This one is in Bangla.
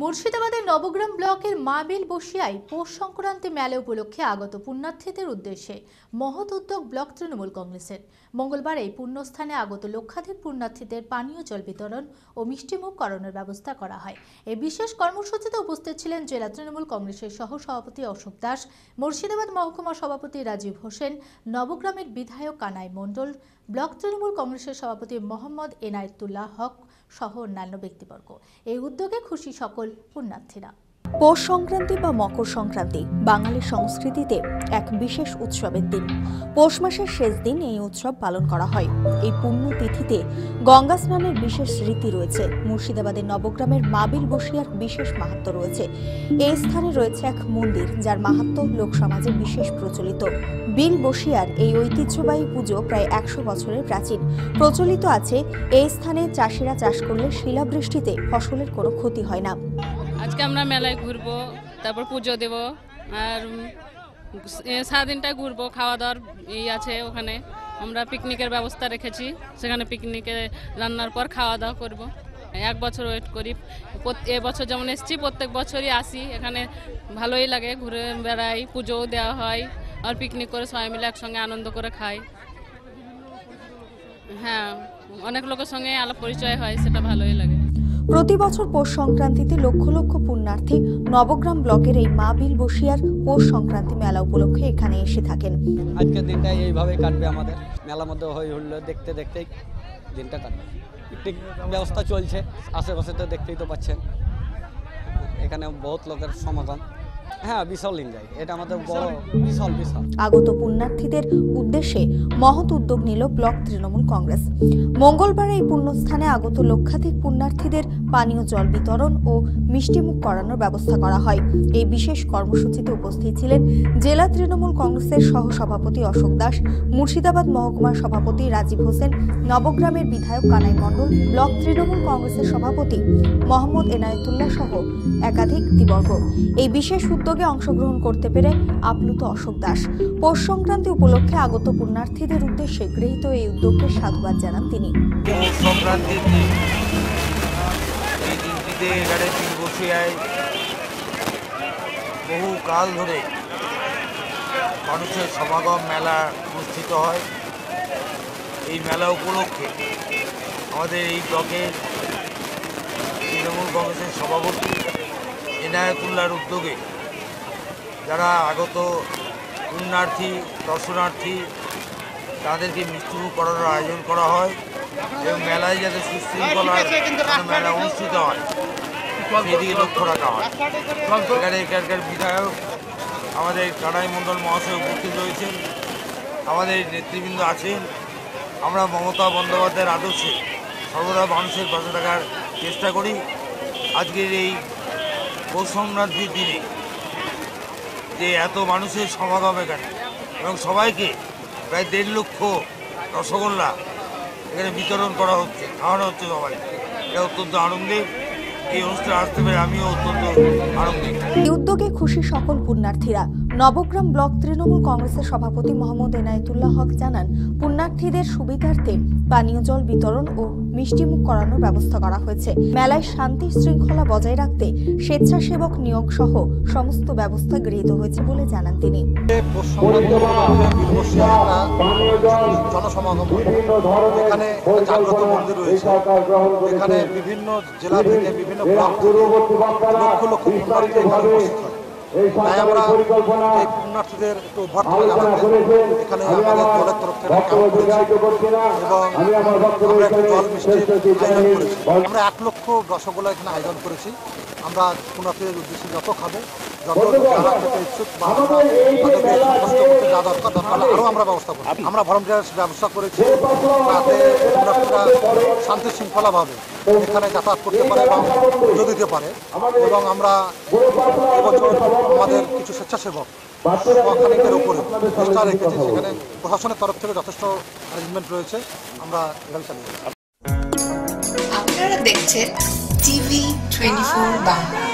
মুর্শিদাবাদের নবগ্রাম ব্লকের মাবিল বসিয়ায় পৌষ সংক্রান্তি মেলা উপলক্ষে আগত পুণ্যার্থীদের উদ্দেশ্যে মহৎ উদ্যোগ ব্লক তৃণমূল কংগ্রেসের। মঙ্গলবার এই পুণ্যস্থানে আগত লক্ষাধিক পুণ্যার্থীদের পানীয়, জল বিতরণ ও মিষ্টিমুখ করানোর ব্যবস্থা করা হয়। এই বিশেষ কর্মসূচিতে উপস্থিত ছিলেন জেলা তৃণমূল কংগ্রেসের সহ সভাপতি অশোক দাস, মুর্শিদাবাদ মহকুমা সভাপতি রাজীব হোসেন, নবগ্রামের বিধায়ক কানাই মণ্ডল, ব্লক তৃণমূল কংগ্রেসের সভাপতি মোহাম্মদ এনায়েতুল্লাহ হক সহ অন্যান্য ব্যক্তিবর্গ। এই উদ্যোগে খুশি সকল পুণ্যার্থীরা। পৌষ সংক্রান্তি বা মকর সংক্রান্তি বাঙালি সংস্কৃতিতে এক বিশেষ উৎসবের দিন। পৌষ মাসের শেষ দিন এই উৎসব পালন করা হয়। এই পুণ্য তিথিতে গঙ্গা স্নানের বিশেষ রীতি রয়েছে। মুর্শিদাবাদের নবগ্রামের মাবিল বসিয়ার বিশেষ মাহাত্ম রয়েছে। এই স্থানে রয়েছে এক মন্দির, যার মাহাত্ম লোকসমাজে বিশেষ প্রচলিত। বিল বসিয়ার এই ঐতিহ্যবাহী পুজো প্রায় একশো বছরের প্রাচীন। প্রচলিত আছে, এই স্থানে চাষিরা চাষ করলে শিলাবৃষ্টিতে ফসলের কোনো ক্ষতি হয় না। আজকে আমরা মেলায় ঘুরবো, তারপর পুজো দেব, আর সারাদিনটা ঘুরবো খাওয়া দাওয়ার ই আছে ওখানে। আমরা পিকনিকের ব্যবস্থা রেখেছি, সেখানে পিকনিকে রান্নার পর খাওয়া দাওয়া করব। এক বছর ওয়েট করি। প্রত- এবছর যেমন এসেছি, প্রত্যেক বছরই আসি, এখানে ভালোই লাগে, ঘুরে বেড়াই, পুজোও দেওয়া হয়, আর পিকনিক করে সবাই মিলে একসঙ্গে আনন্দ করে খাই। হ্যাঁ অনেক লোকের সঙ্গে আলাপ পরিচয় হয়, সেটা ভালোই লাগে। প্রতি বছর পৌষ সংক্রান্তিতে লক্ষ লক্ষ পুণ্যার্থী নবগ্রাম ব্লকের এই মা বিল বসিয়ার পৌষ সংক্রান্তি মেলা উপলক্ষে এখানে এসে থাকেন। আজকের দিনটা এইভাবে কাটবে আমাদের। মেলার মধ্যে হই হুল্লো দেখতে দেখতে দিনটা কাটবে। পিকনিক ব্যবস্থা চলছে, আশেপাশে তো দেখতেই তো পাচ্ছেন। এখানে বহুত লোকের সমাগম। হ্যাঁ বিশাল এনজয় এটা আমাদের বড় বিশাল বিশাল আগত পুণ্যার্থীদের উদ্দেশ্যে মহৎ উদ্যোগ নিল ব্লক তৃণমূল কংগ্রেস। মঙ্গলবার এই পুণ্যস্থানে আগত লক্ষাধিক পুণ্যার্থীদের পানীয় জল বিতরণ ও মিষ্টিমুখ করানোর ব্যবস্থা করা হয়। এই বিশেষ কর্মসূচিতে উপস্থিত ছিলেন জেলা তৃণমূল কংগ্রেসের সহ সভাপতি অশোক দাস মুর্শিদাবাদ মহকুমার সভাপতি রাজীব হোসেন নবগ্রামের বিধায়ক কানাই মণ্ডল ব্লক তৃণমূল কংগ্রেসের সভাপতি মোহাম্মদ এনায়েতুল্লাহ সহ একাধিক ব্যক্তিবর্গ এই বিশেষ উদ্যোগে অংশগ্রহণ করতে পেরে আপ্লুত অশোক দাস। পৌষ সংক্রান্তি উপলক্ষে আগত পুণ্যার্থীদের উদ্দেশ্যে গৃহীত এই উদ্যোগকে সাধুবাদ জানান তিনি। বহু কাল ধরে মানুষের সমাগম মেলা অনুষ্ঠিত হয়। এই মেলা উপলক্ষে আমাদের এই ব্লকের তৃণমূল কংগ্রেসের সভাপতি এনায়তুল্লাহর উদ্যোগে যারা আগত পুণ্যার্থী দর্শনার্থী তাদেরকে মিষ্টিমুখ করানোর আয়োজন করা হয় এবং মেলায় যাতে সুশৃঙ্খলার মেলা অনুষ্ঠিত হয় সেদিকে লক্ষ্য রাখা হয়। এখানে এখানকার বিধায়ক আমাদের কানাই মণ্ডল মহাশয় উপস্থিত রয়েছেন আমাদের নেতৃবৃন্দ আছেন। আমরা মমতা বন্দ্যোপাধ্যায়ের আদর্শে সর্বদা মানুষের পাশে থাকার চেষ্টা করি। আজকের এই পৌষ সংক্রান্তির দিনে যে এত মানুষের সমাগম এখানে। এবং সবাইকে প্রায় দেড় লক্ষ রসগোল্লা এখানে বিতরণ করা হচ্ছে, খাওয়ানো হচ্ছে সবাই এটা অত্যন্ত আনন্দের। এই অনুষ্ঠানে আসতে পেরে আমিও অত্যন্ত আনন্দিত। এই উদ্যোগে খুশি সকল পুণ্যার্থীরা। নবগ্রাম ব্লক তৃণমূল কংগ্রেসের সভাপতি মোহাম্মদ এনায়েতুল্লাহ হক জানান, পুণ্যার্থীদের সুবিধার্থে পানীয় জল বিতরণ ও মিষ্টিমুখ করানোর ব্যবস্থা করা হয়েছে। মেলায় শান্তি শৃঙ্খলা বজায় রাখতে স্বেচ্ছাসেবক নিয়োগ সহ সমস্ত ব্যবস্থা গৃহীত হয়েছে বলে জানান তিনি। জনসমাগম, এখানে বিভিন্ন জেলা থেকে বিভিন্ন তাই আমরা এই পুণ্যার্থীদের একটু জানাতে এখানে আমাদের দলের তরফ থেকে ক্যাম্প করেছি এবং আমরা একটু জল মিষ্টির আয়োজন করেছি। আমরা এক লক্ষ রসগোল্লা এখানে আয়োজন করেছি। আমরা পুণ্যার্থীদের উদ্দেশ্যে যত খাব যত যারা খেতে ইচ্ছুক বা আমরা তাদেরকে কষ্ট করতে যা দরকার দরকার আরও আমরা ব্যবস্থা করি আমরা ভলান্টিয়ার্স ব্যবস্থা করেছি। যাতে পুণ্যার্থীরা শান্তি শৃঙ্খলাভাবে এখানে যাতায়াত করতে পারে এবং পুজো দিতে পারে। এবং আমরা এবছর আমাদের কিছু স্বেচ্ছাসেবক সখানিকের উপরে চেষ্টা রেখেছি। সেখানে প্রশাসনের তরফ থেকে যথেষ্ট অ্যারেঞ্জমেন্ট রয়েছে। আমরা এভাবে চালিয়ে আপনারা দেখছেন TV twenty four Bangla.